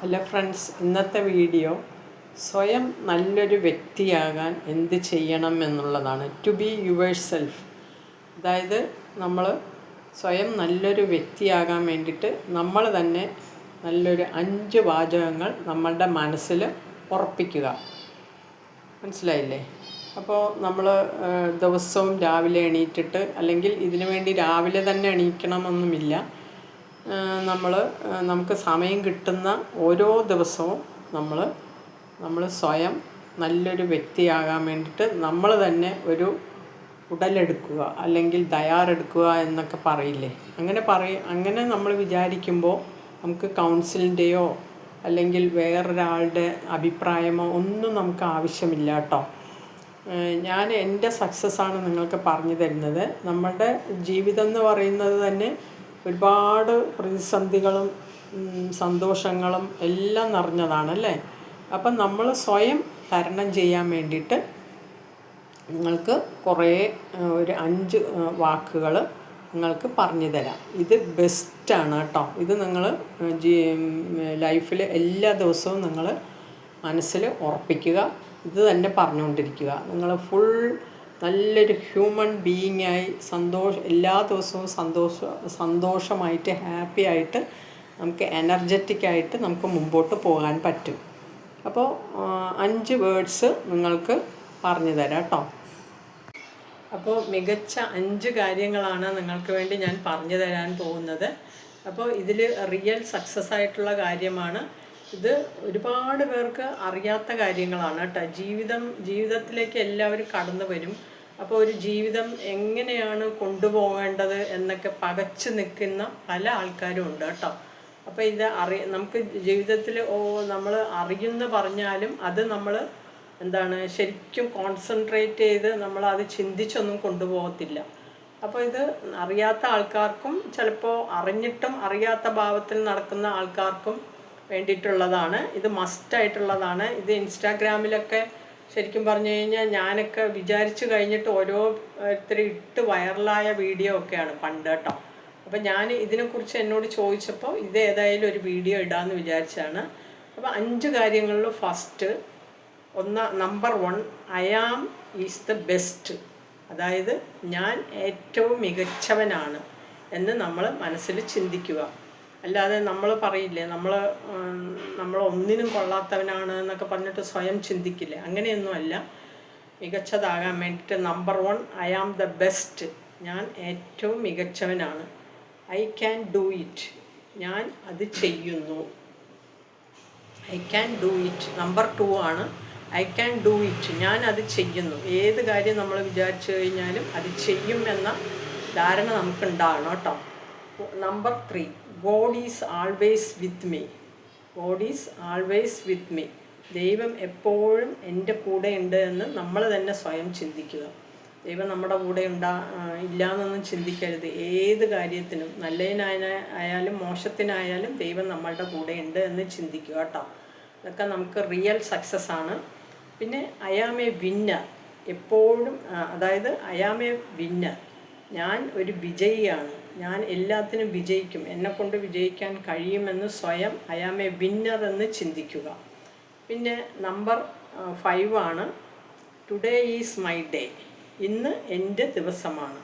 Hello friends ഇന്നത്തെ video സ്വയം നല്ലൊരു വ്യക്തിയാകാൻ എന്ത് ചെയ്യണം എന്നുള്ളതാണ്. ടു ബി യുവർ സെൽഫ് അതായത് നമ്മൾ സ്വയം നല്ലൊരു വ്യക്തിയാകാൻ വേണ്ടിയിട്ട് നമ്മൾ തന്നെ നല്ലൊരു അഞ്ച് വാചകങ്ങൾ നമ്മളുടെ മനസ്സിൽ ഉറപ്പിക്കുക. മനസ്സിലായില്ലേ? അപ്പോൾ നമ്മൾ ദിവസവും രാവിലെ എണീറ്റിട്ട് അല്ലെങ്കിൽ ഇതിനു വേണ്ടി രാവിലെ തന്നെ എണീക്കണമെന്നുമില്ല നമ്മൾ നമുക്ക് സമയം കിട്ടുന്ന ഓരോ ദിവസവും നമ്മൾ നമ്മൾ സ്വയം നല്ലൊരു വ്യക്തിയാകാൻ വേണ്ടിയിട്ട് നമ്മൾ തന്നെ ഒരു ഉടലെടുക്കുക അല്ലെങ്കിൽ തയ്യാറെടുക്കുക എന്നൊക്കെ പറയില്ലേ? അങ്ങനെ പറയ അങ്ങനെ നമ്മൾ വിചാരിക്കുമ്പോൾ നമുക്ക് കൗൺസിലിന്റെയോ അല്ലെങ്കിൽ വേറൊരാളുടെ അഭിപ്രായമോ ഒന്നും നമുക്ക് ആവശ്യമില്ല കേട്ടോ. ഞാൻ എന്റെ സക്സസ്സാണ് നിങ്ങൾക്ക് പറഞ്ഞു തരുന്നത്. നമ്മളുടെ ജീവിതം എന്ന് പറയുന്നത് തന്നെ ഒരുപാട് പ്രതിസന്ധികളും സന്തോഷങ്ങളും എല്ലാം നിറഞ്ഞതാണ് അല്ലേ അപ്പം നമ്മൾ സ്വയം തരണം ചെയ്യാൻ വേണ്ടിയിട്ട് നിങ്ങൾക്ക് കുറേ ഒരു അഞ്ച് വാക്കുകൾ നിങ്ങൾക്ക് പറഞ്ഞു തരാം. ഇത് ബെസ്റ്റാണ് കേട്ടോ. ഇത് നിങ്ങൾ ലൈഫിൽ എല്ലാ ദിവസവും നിങ്ങൾ മനസ്സിൽ ഉറപ്പിക്കുക. ഇത് തന്നെ പറഞ്ഞുകൊണ്ടിരിക്കുക. നിങ്ങൾ ഫുൾ നല്ലൊരു ഹ്യൂമൻ ബീയിങ്ങായി സന്തോഷം എല്ലാ ദിവസവും സന്തോഷ സന്തോഷമായിട്ട് ഹാപ്പി ആയിട്ട് നമുക്ക് എനർജറ്റിക് ആയിട്ട് നമുക്ക് മുമ്പോട്ട് പോകാൻ പറ്റും. അപ്പോൾ അഞ്ച് വേർഡ്സ് നിങ്ങൾക്ക് പറഞ്ഞു തരാം കേട്ടോ. അപ്പോൾ മികച്ച അഞ്ച് കാര്യങ്ങളാണ് നിങ്ങൾക്ക് വേണ്ടി ഞാൻ പറഞ്ഞു തരാൻ പോകുന്നത്. അപ്പോൾ ഇതിൽ റിയൽ സക്സസ് ആയിട്ടുള്ള കാര്യമാണ് ഇത് ഒരുപാട് പേർക്ക് അറിയാത്ത കാര്യങ്ങളാണ് കേട്ടോ. ജീവിതം ജീവിതത്തിലേക്ക് എല്ലാവരും കടന്നു വരും. അപ്പോൾ ഒരു ജീവിതം എങ്ങനെയാണ് കൊണ്ടുപോകേണ്ടത് എന്നൊക്കെ പകച്ചു നിൽക്കുന്ന പല ആൾക്കാരും ഉണ്ട് കേട്ടോ. അപ്പോൾ ഇത് അറിയ നമുക്ക് ജീവിതത്തിൽ ഓ നമ്മൾ അറിയുന്ന പറഞ്ഞാലും അത് നമ്മൾ എന്താണ് ശരിക്കും കോൺസെൻട്രേറ്റ് ചെയ്ത് നമ്മൾ അത് ചിന്തിച്ചൊന്നും കൊണ്ടുപോകത്തില്ല. അപ്പോൾ ഇത് അറിയാത്ത ആൾക്കാർക്കും ചിലപ്പോൾ അറിഞ്ഞിട്ടും അറിയാത്ത ഭാവത്തിൽ നടക്കുന്ന ആൾക്കാർക്കും വേണ്ടിയിട്ടുള്ളതാണ്. ഇത് മസ്റ്റായിട്ടുള്ളതാണ് ഇത് ഇൻസ്റ്റാഗ്രാമിലൊക്കെ ശരിക്കും പറഞ്ഞു കഴിഞ്ഞാൽ ഞാനൊക്കെ വിചാരിച്ചു കഴിഞ്ഞിട്ട് ഓരോ ഓരോരുത്തർ ഇട്ട് വൈറലായ വീഡിയോ ഒക്കെയാണ് പണ്ട് കേട്ടോ. അപ്പം ഞാൻ ഇതിനെക്കുറിച്ച് എന്നോട് ചോദിച്ചപ്പോൾ ഇത് ഏതായാലും ഒരു വീഡിയോ ഇടാമെന്ന് വിചാരിച്ചാണ്. അപ്പോൾ അഞ്ച് കാര്യങ്ങളിൽ ഫസ്റ്റ് ഒന്ന് number one I am is the best അതായത് ഞാൻ ഏറ്റവും മികച്ചവനാണ് എന്ന് നമ്മൾ മനസ്സിൽ ചിന്തിക്കുക. അല്ലാതെ നമ്മൾ പറയില്ലേ നമ്മൾ നമ്മൾ ഒന്നിനും കൊള്ളാത്തവനാണ് എന്നൊക്കെ പറഞ്ഞിട്ട് സ്വയം ചിന്തിക്കില്ലേ? അങ്ങനെയൊന്നുമല്ല മികച്ചതാകാൻ വേണ്ടിയിട്ട് number one I am the best ഞാൻ ഏറ്റവും മികച്ചവനാണ്. ഐ ക്യാൻ ഡു ഇറ്റ് ഞാൻ അത് ചെയ്യുന്നു. I can do it number two ആണ്. ഐ ക്യാൻ ഡു ഇറ്റ് ഞാൻ അത് ചെയ്യുന്നു. ഏത് കാര്യം നമ്മൾ വിചാരിച്ചു കഴിഞ്ഞാലും അത് ചെയ്യും എന്ന ധാരണ നമുക്കുണ്ടാകണം കേട്ടോ. Number three God is always with me God is always with me ദൈവം എപ്പോഴും എന്റെ കൂടെ ഉണ്ട് എന്ന് നമ്മൾ തന്നെ സ്വയം ചിന്തിക്കുക. ദൈവം നമ്മുടെ കൂടെ ഉണ്ടാ ഇല്ല എന്നൊന്നും ചിന്തിക്കരുത്. ഏത് കാര്യത്തിനും നല്ലതിനായ ആയാലും മോശത്തിനായാലും ദൈവം നമ്മളുടെ കൂടെ ഉണ്ട് എന്ന് ചിന്തിക്കുക കേട്ടോ. അതൊക്കെ നമുക്ക് റിയൽ സക്സസ് ആണ്. പിന്നെ അയാം എ വിന്നർ എപ്പോഴും അതായത് അയാം എ വിന്നർ ഞാൻ ഒരു വിജയിയാണ്. ഞാൻ എല്ലാത്തിനും വിജയിക്കും. എന്നെക്കൊണ്ട് വിജയിക്കാൻ കഴിയുമെന്ന് സ്വയം അയാം എ വിന്നർ എന്ന് ചിന്തിക്കുക. പിന്നെ നമ്പർ ഫൈവ് ആണ്. ടുഡേ ഈസ് മൈ ഡേ ഇന്ന് എന്റെ ദിവസമാണ്.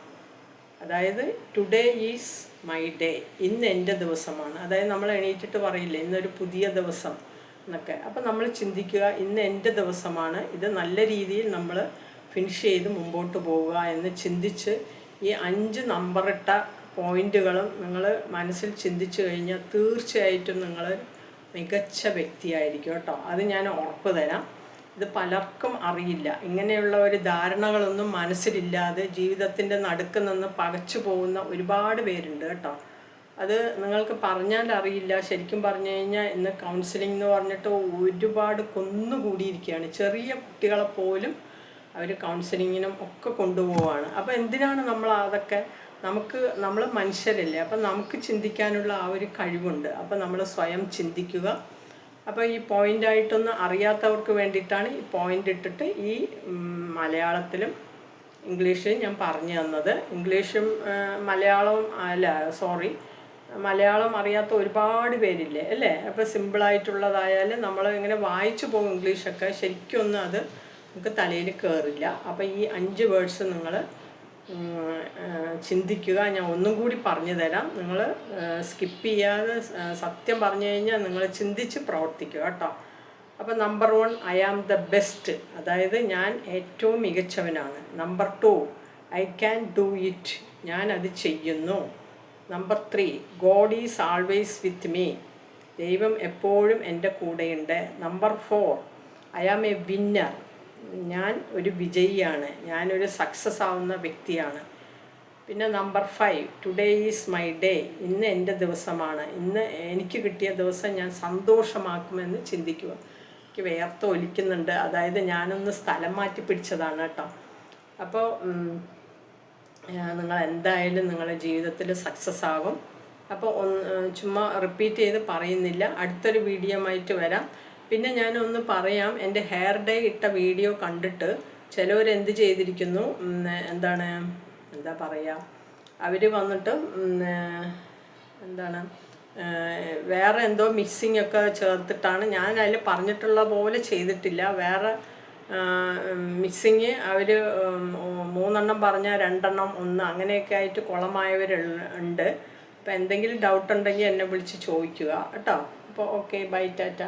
അതായത് ടുഡേ ഈസ് മൈ ഡേ ഇന്ന് എന്റെ ദിവസമാണ്. അതായത് നമ്മൾ എണീറ്റിട്ട് പറയില്ല ഇന്നൊരു പുതിയ ദിവസം എന്നൊക്കെ. അപ്പോൾ നമ്മൾ ചിന്തിക്കുക ഇന്ന് എന്റെ ദിവസമാണ്. ഇത് നല്ല രീതിയിൽ നമ്മൾ ഫിനിഷ് ചെയ്ത് മുമ്പോട്ട് പോവുക എന്ന് ചിന്തിച്ച് ഈ അഞ്ച് നമ്പറിട്ട പോയിന്റുകളും നിങ്ങൾ മനസ്സിൽ ചിന്തിച്ചു കഴിഞ്ഞാൽ തീർച്ചയായിട്ടും നിങ്ങൾ മികച്ച വ്യക്തിയായിരിക്കും കേട്ടോ. അത് ഞാൻ ഉറപ്പ് തരാം. ഇത് പലർക്കും അറിയില്ല. ഇങ്ങനെയുള്ള ഒരു ധാരണകളൊന്നും മനസ്സിലില്ലാതെ ജീവിതത്തിന്റെ നടുക്ക് നിന്ന് പകച്ചു പോകുന്ന ഒരുപാട് പേരുണ്ട് കേട്ടോ. അത് നിങ്ങൾക്ക് പറഞ്ഞാൽ അറിയില്ല. ശരിക്കും പറഞ്ഞു കഴിഞ്ഞാൽ ഇന്ന് കൗൺസിലിംഗ് എന്ന് പറഞ്ഞിട്ട് ഒരുപാട് കൊന്നുകൂടിയിരിക്കുകയാണ്. ചെറിയ കുട്ടികളെ പോലും അവർ കൗൺസിലിങ്ങിനും ഒക്കെ കൊണ്ടുപോവാണ്. അപ്പോൾ എന്തിനാണ് നമ്മൾ അതൊക്കെ നമുക്ക് നമ്മൾ മനുഷ്യരല്ലേ അപ്പം നമുക്ക് ചിന്തിക്കാനുള്ള ആ ഒരു കഴിവുണ്ട്. അപ്പം നമ്മൾ സ്വയം ചിന്തിക്കുക. അപ്പോൾ ഈ പോയിന്റായിട്ടൊന്ന് അറിയാത്തവർക്ക് വേണ്ടിയിട്ടാണ് ഈ പോയിന്റ് ഇട്ടിട്ട് ഈ മലയാളത്തിലും ഇംഗ്ലീഷിലും ഞാൻ പറഞ്ഞു തന്നത്. ഇംഗ്ലീഷും മലയാളവും അല്ല സോറി മലയാളം അറിയാത്ത ഒരുപാട് പേരില്ലേ അല്ലേ? അപ്പോൾ സിമ്പിളായിട്ടുള്ളതായാലും നമ്മൾ ഇങ്ങനെ വായിച്ചു പോകും ഇംഗ്ലീഷൊക്കെ. ശരിക്കും ഒന്നും അത് നമുക്ക് തലയിൽ കയറില്ല അപ്പോൾ ഈ അഞ്ച് വേർഡ്സ് നിങ്ങൾ ചിന്തിക്കുക. ഞാൻ ഒന്നും കൂടി പറഞ്ഞു തരാം. നിങ്ങൾ സ്കിപ്പ് ചെയ്യാതെ സത്യം പറഞ്ഞു കഴിഞ്ഞാൽ നിങ്ങൾ ചിന്തിച്ച് പ്രവർത്തിക്കുക കേട്ടോ. അപ്പോൾ number one I am the best അതായത് ഞാൻ ഏറ്റവും മികച്ചവനാണ്. Number two I can do it ഞാൻ അത് ചെയ്യുന്നു. Number three God is always with me ദൈവം എപ്പോഴും എന്റെ കൂടെയുണ്ട്. Number four I am a winner ഞാൻ ഒരു വിജയിയാണ്. ഞാനൊരു സക്സസ് ആവുന്ന വ്യക്തിയാണ്. പിന്നെ number five today is my day ഇന്ന് എന്റെ ദിവസമാണ്. ഇന്ന് എനിക്ക് കിട്ടിയ ദിവസം ഞാൻ സന്തോഷമാക്കുമെന്ന് ചിന്തിക്കുക. എനിക്ക് വേർത്ത് ഒലിക്കുന്നുണ്ട്. അതായത് ഞാനൊന്ന് സ്ഥലം മാറ്റി പിടിച്ചതാണ് കേട്ടോ. അപ്പോൾ നിങ്ങൾ എന്തായാലും നിങ്ങളുടെ ജീവിതത്തിൽ സക്സസ് ആകും. അപ്പോൾ ഒന്ന് ചുമ്മാ റിപ്പീറ്റ് ചെയ്ത് പറയുന്നില്ല. അടുത്തൊരു വീഡിയോ ആയിട്ട് വരാം. പിന്നെ ഞാൻ ഒന്ന് പറയാം. എന്റെ ഹെയർ ഡേ ഇട്ട വീഡിയോ കണ്ടിട്ട് ചിലവർ എന്ത് ചെയ്തിരിക്കുന്നു? എന്താണ് എന്താ പറയുക അവർ വന്നിട്ട് എന്താണ് വേറെ എന്തോ മിക്സിംഗ് ഒക്കെ ചേർത്തിട്ടാണ് ഞാൻ അതിൽ പറഞ്ഞിട്ടുള്ള പോലെ ചെയ്തിട്ടില്ല. വേറെ മിക്സിങ് അവർ മൂന്നെണ്ണം പറഞ്ഞാൽ രണ്ടെണ്ണം ഒന്ന് അങ്ങനെയൊക്കെ ആയിട്ട് കുളമായവർ ഉണ്ട്. അപ്പോൾ എന്തെങ്കിലും ഡൗട്ട് ഉണ്ടെങ്കിൽ എന്നെ വിളിച്ച് ചോദിക്കുക. കേട്ടോ? അപ്പോൾ ഓക്കെ ബൈ ടാറ്റ.